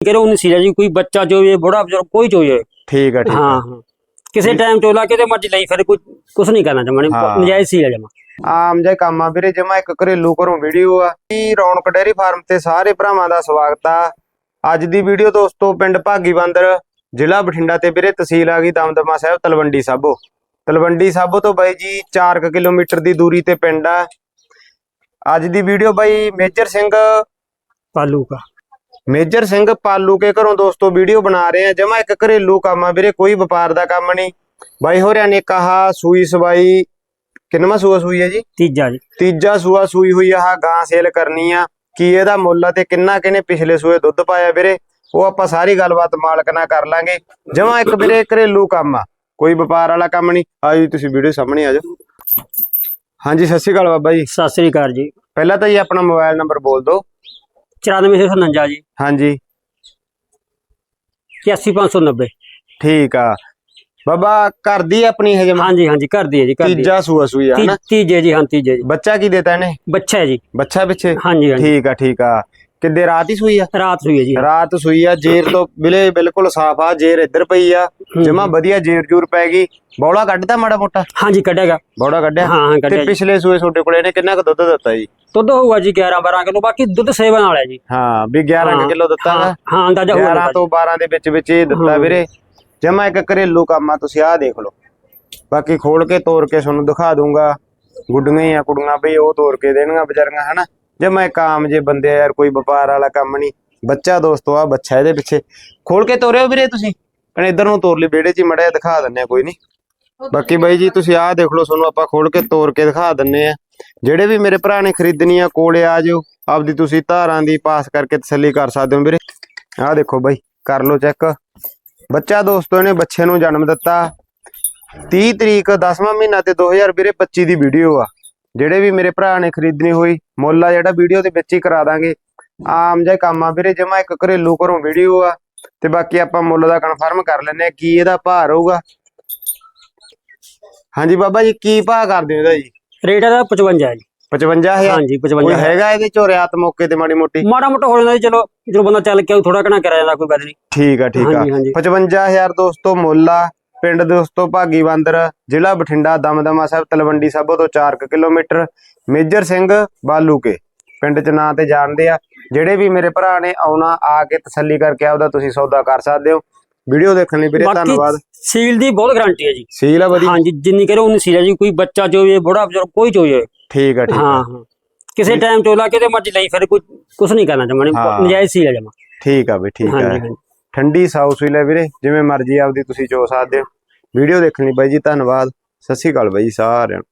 ਉਹ ਨਹੀਂ ਸੀ ਜੀ ਕੋਈ ਬੱਚਾ ਚੋਏ ਬੁੜਾ ਬਜ਼ੁਰਗ ਕੋਈ ਚੋਏ ਠੀਕ ਆ ਠੀਕ ਹਾਂ ਆ। ਹਾਂ ਕਿਸੇ ਟਾਈਮ ਚੋਲਾ ਕਿਤੇ ਮਰਜ਼ੀ ਲਈ ਫਿਰ ਕੋਈ ਕੁਝ ਨਹੀਂ ਕਰਨਾ ਚਾਹਣਾ ਹਾਂ। ਨਜਾਇਜ਼ ਸੀ ਜਮਾ। ਆਮ ਜਿਹਾ ਕੰਮ ਆ ਵੀਰੇ ਜਮਾ ਇੱਕ ਘਰੇਲੂ ਘਰੋਂ ਵੀਡੀਓ ਆ। ਜੀ ਰੌਣਕ ਡੇਅਰੀ ਫਾਰਮ ਤੇ ਸਾਰੇ ਭਰਾਵਾਂ ਦਾ ਸਵਾਗਤ ਆ। ਅੱਜ ਦੀ ਵੀਡੀਓ ਦੋਸਤੋ ਪਿੰਡ ਭਾਗੀਬੰਦਰ ਜ਼ਿਲ੍ਹਾ ਬਠਿੰਡਾ ਤੇ ਵੀਰੇ ਤਹਿਸੀਲ ਆ ਗਈ ਦਮਦਮਾ ਸਾਹਿਬ ਤਲਵੰਡੀ ਸਾਬੋ। ਤਲਵੰਡੀ ਸਾਬੋ ਤੋਂ ਬਾਈ ਜੀ 4 ਕਿਲੋਮੀਟਰ ਦੀ ਦੂਰੀ ਤੇ ਪਿੰਡ ਆ। ਅੱਜ ਦੀ ਵੀਡੀਓ ਬਾਈ ਮੇਜਰ ਸਿੰਘ ਪਾਲੂ ਕਾ ਮੇਜਰ ਸਿੰਘ ਪਾਲੂ ਕੇ ਘਰੋਂ ਦੋਸਤੋ ਵੀਡੀਓ ਬਣਾ ਰਹੇ ਆ ਜਮਾ ਇੱਕ ਘਰੇਲੂ ਕੰਮ ਆ ਵੀਰੇ ਕੋਈ ਵਪਾਰ ਦਾ ਕੰਮ ਨਹੀਂ। ਬਾਈ ਹੋਰਿਆਂ ਨੇ ਕਹਾ ਸੂਈ ਸਵਾਈ ਕਿੰਨਵਾਂ ਸੂਆ ਸੂਈ ਹੈ ਜੀ? ਤੀਜਾ ਜੀ। ਤੀਜਾ ਸੂਆ ਸੂਈ ਹੋਈ ਆ ਗਾਂ ਸੇਲ ਕਰਨੀ ਆ। ਕੀ ਇਹਦਾ ਮੁੱਲ ਆ ਤੇ ਕਿੰਨਾ ਕਿਨੇ ਪਿਛਲੇ ਸੂਏ ਦੁੱਧ ਪਾਇਆ ਵੀਰੇ? ਉਹ ਆਪਾਂ ਸਾਰੀ ਗੱਲਬਾਤ ਮਾਲਕ ਨਾਲ ਕਰ ਲਾਂਗੇ। ਜਮਾ ਇੱਕ ਵੀਰੇ ਘਰੇਲੂ ਕੰਮ ਆ। ਕੋਈ ਵਪਾਰ ਵਾਲਾ ਕੰਮ ਨਹੀਂ। ਆਓ ਜੀ ਤੁਸੀਂ ਵੀਡੀਓ ਸਾਹਮਣੇ ਆ ਜਾਓ। ਹਾਂਜੀ ਸਤਿ ਸ਼੍ਰੀ ਅਕਾਲ ਬਾਬਾ ਜੀ। ਸਤਿ ਸ੍ਰੀ ਅਕਾਲ ਜੀ। ਪਹਿਲਾਂ ਤਾਂ ਜੀ ਆਪਣਾ ਮੋਬਾਈਲ ਨੰਬਰ ਬੋਲ ਦਿਓ। 94649 ਜੀ। ਹਾਂਜੀ। 81590 ਠੀਕ ਆ। ਬਾਬਾ ਘਰ ਦੀ ਆਪਣੀ ਹਜੇ ਹਾਂਜੀ ਹਾਂਜੀ ਕਰ ਦਈਏ ਜੀ ਕਰ ਦਈਏ ਤੀਜਾ ਸੂਆ ਸੂਈ ਆ ਹਨਾ? ਤੀਜੇ ਜੀ ਹਾਂ ਤੀਜੇ ਜੀ। ਬੱਚਾ ਕੀ ਦੇਤਾ ਇਹਨੇ? ਬੱਚਾ ਹੈ ਜੀ। ਬੱਚਾ ਪਿੱਛੇ? ਹਾਂਜੀ ਹਾਂਜੀ। ਠੀਕ ਆ ਠੀਕ ਆ। ਕਿੱਦੇ ਰਾਤ ਹੀ ਸੂਈ ਆ? ਰਾਤ ਹੋਈ ਹੈ ਜੀ। ਰਾਤ ਸੂਈ ਆ ਜੇਰ ਤੋਂ ਬਿਲੇ ਬਿਲਕੁਲ ਸਾਫ਼ ਆ ਜੇਰ ਇੱਧਰ ਪਈ ਆ। ਜਮਾ ਵਧੀਆ ਜੇਰ ਜੂਰ ਪੈ ਗਈ। ਬੌਲਾ ਕੱਢਦਾ ਮਾੜਾ ਮੋਟਾ? ਹਾਂਜੀ ਕੱਢੇਗਾ ਬੌੜਾ ਕੱਢਿਆ? ਹਾਂ ਹਾਂ ਤੇ ਕੱਢਿਆ ਜੀ। ਪਿਛਲੇ ਸੂਏ ਤੁਹਾਡੇ ਕੋਲੇ ਇਹਨੇ ਕਿੰਨਾ ਕੁ ਦੁੱਧ ਦਿੱਤਾ ਜੀ? ਦੁੱਧ ਹੋਊਗਾ ਜੀ 11 12 ਕਿਲੋ ਬਾਕੀ ਦੁੱਧ ਸੇਵਨ ਵਾਲਾ ਜੀ। ਹਾਂ ਵੀ 11 ਹਾਂ, ਕਿਲੋ ਦਿੱਤਾ ਹਾਂ ਅੰਦਾਜ਼ਾ ਹੋਊਗਾ 11 ਤੋਂ 12 ਦੇ ਵਿੱਚ ਵਿੱਚ ਇਹ ਦਿੱਤਾ। ਵੀਰੇ। ਜਮਾ ਇੱਕ ਘਰੇਲੂ ਕੰਮ ਆ ਤੁਸੀਂ ਆਹ ਦੇਖ ਲਓ। ਬਾਕੀ ਖੋਲ ਕੇ ਤੋੜ ਕੇ ਤੁਹਾਨੂੰ ਦਿਖਾ ਦੂੰਗਾ। ਗੁੱਡੀਆਂ ਆ ਕੁੜੀਆਂ ਬਈ ਉਹ ਤੋੜ ਕੇ ਦੇਣਗੀਆਂ ਵਿਚਾਰੀਆਂ ਹਨਾ? ਜਮਾ ਇੱਕ ਆਮ ਜੇ ਬੰਦੇ ਆ ਯਾਰ ਕੋਈ ਵਪਾਰ ਵਾਲਾ ਕੰਮ ਨਹੀਂ। ਬੱਚਾ ਦੋਸਤੋ ਆ ਬੱਚਾ ਇਹਦੇ ਪਿੱਛੇ। ਖੋਲ ਕੇ ਤੋਰਿਓ ਵੀਰੇ ਤੁਸੀਂ। ਕਹਣੇ ਇਧਰ ਨੂੰ ਤੋਰ ਲਈ ਵਿਹੜੇ 'ਚ ਮੜਿਆ ਦਿਖਾ ਦਿੰਨੇ ਆ ਕੋਈ ਨਹੀਂ। ਬਾਕੀ ਬਾਈ ਜੀ ਤੁਸੀਂ ਆਹ ਦੇਖ ਲਓ ਤੁਹਾਨੂੰ ਆਪਾਂ ਖੋਲ ਕੇ ਤੋੜ ਕੇ ਦਿਖਾ ਦਿੰਨੇ ਆ ਜਿਹੜੇ ਵੀ ਮੇਰੇ ਭਰਾ ਨੇ ਖਰੀਦਣੀ ਆ ਕੋਲੇ ਆ ਜਿਓ ਆਪਦੀ ਤੁਸੀਂ ਧਾਰਾਂ ਦੀ ਪਾਸ ਕਰਕੇ ਤਸੱਲੀ ਕਰ ਸਕਦੇ ਹੋ ਵੀਰੇ। ਆਹ ਦੇਖੋ ਬਾਈ ਕਰ ਲਓ ਚੈੱਕ। ਬੱਚਾ ਦੋਸਤੋ ਇਹਨੇ ਬੱਚੇ ਨੂੰ ਜਨਮ ਦਿੱਤਾ। 30 ਤਰੀਕ 10ਵਾਂ ਮਹੀਨਾ ਤੇ 2025 ਦੀ ਵੀਡੀਓ ਆ। ਜਿਹੜੇ ਵੀ ਮੇਰੇ ਭਰਾ ਨੇ ਖਰੀਦਣੀ ਹੋਈ ਮੁੱਲ ਆ ਜਿਹੜਾ ਵੀਡੀਓ ਦੇ ਵਿੱਚ ਹੀ ਕਰਾ ਦਾਂਗੇ। ਆਮ ਜਿਹਾ ਕੰਮ ਆ ਵੀਰੇ ਜਮਾ ਇੱਕ ਘਰੇਲੂ ਘਰੋਂ ਵੀਡੀਓ ਆ ਤੇ ਬਾਕੀ ਆਪਾਂ ਮੁੱਲ ਦਾ ਕਨਫਰਮ ਕਰ ਲੈਨੇ ਆ ਕੀ ਇਹਦਾ ਭਾਅ ਰਹੂਗਾ। ਹਾਂਜੀ ਬਾਬਾ ਜੀ ਕੀ ਭਾਅ ਕਰਦੇ ਹੋ ਇਹਦਾ ਜੀ? ਰੇਟ ਇਹਦਾ 55 ਹੈ ਜੀ। 55000 ਹਾਂਜੀ ਕੋਈ 55 ਹੈ ਹੈਗਾ ਇਹਦੇ ਚੋਂ ਰਿਆਤ ਮੌਕੇ ਤੇ ਮਾੜੀ ਮੋਟੀ? ਮਾੜਾ ਮੋਟਾ ਹੋ ਜਾਂਦਾ ਜੀ ਚਲੋ ਜਦੋਂ ਬੰਦਾ ਚੱਲ ਕੇ ਥੋੜਾ ਘਣਾ ਕਰਿਆ ਜਾਂਦਾ ਕੋਈ ਗੱਲ ਨਹੀਂ। ਠੀਕ ਆ ਠੀਕ ਆ। ਹਾਂਜੀ ਹਾਂਜੀ। 55000 ਦੋਸਤੋ ਮੁੱਲ ਆ। ਪਿੰਡ ਦੋਸਤੋ ਭਾਗੀ ਬੰਦਰ ਜ਼ਿਲ੍ਹਾ ਬਠਿੰਡਾ ਦਮਦਮਾ ਸਾਹਿਬ ਤਲਵੰਡੀ ਸਾਬੋ ਤੋਂ 4 ਕਿਲੋਮੀਟਰ ਮੇਜਰ ਸਿੰਘ ਬਾਲੂਕੇ ਪਿੰਡ ਚ ਨਾਂ ਤੇ ਜਾਣਦੇ ਆ। ਜਿਹੜੇ ਵੀ ਮੇਰੇ ਭਰਾ ਨੇ ਆਉਣਾ ਆ ਕੇ ਤਸੱਲੀ ਕਰਕੇ ਆਪਦਾ ਤੁਸੀਂ ਸੌਦਾ ਕਰ ਸਕਦੇ ਹੋ। ਵੀਡੀਓ ਦੇਖਣ ਲਈ ਵੀਰੇ ਧੰਨਵਾਦ। ਸੀਲ ਦੀ ਬਹੁਤ ਗਾਰੰਟੀ ਹੈ ਜੀ। ਸੀਲ ਆ ਵਧੀਆ। ਹਾਂਜੀ ਜਿੰਨੀ ਕਰੇ ਉਨੀ ਸੀਲ ਹੈ ਜੀ। ਕੋਈ ਬੱਚਾ ਚੋਏ ਬੁੜਾ ਬਜ਼ੁਰਗ ਕੋਈ ਚੋਏ ਠੀਕ ਆ ਠੀਕ ਹਾਂ ਕਿਸੇ ਟਾਈਮ ਚੋਲਾ ਕਿਤੇ ਮਰਜ਼ੀ ਲਈ ਫਿਰ ਕੋਈ ਕੁਝ ਨਹੀਂ ਕਰਨਾ ਹਾਂ। ਨਜਾਇਜ਼ ਸੀਲ ਹੈ ਜਮਾ। ਠੀਕ ਆ ਬਈ ਠੀਕ ਆ। ਠੰਡੀ ਸਾਊ ਸੀਲ ਹੈ ਵੀਰੇ ਜਿਵੇਂ ਮਰਜ਼ੀ ਆਪਦੀ ਤੁਸੀਂ ਚੋ ਸਕਦੇ ਹੋ। ਵੀਡੀਓ ਦੇਖਣ ਲਈ ਬਾਈ ਜੀ ਧੰਨਵਾਦ। ਸਤਿ ਸ਼੍ਰੀ ਅਕਾਲ ਬਾਈ ਜੀ ਸਾਰਿਆਂ ਨੂੰ।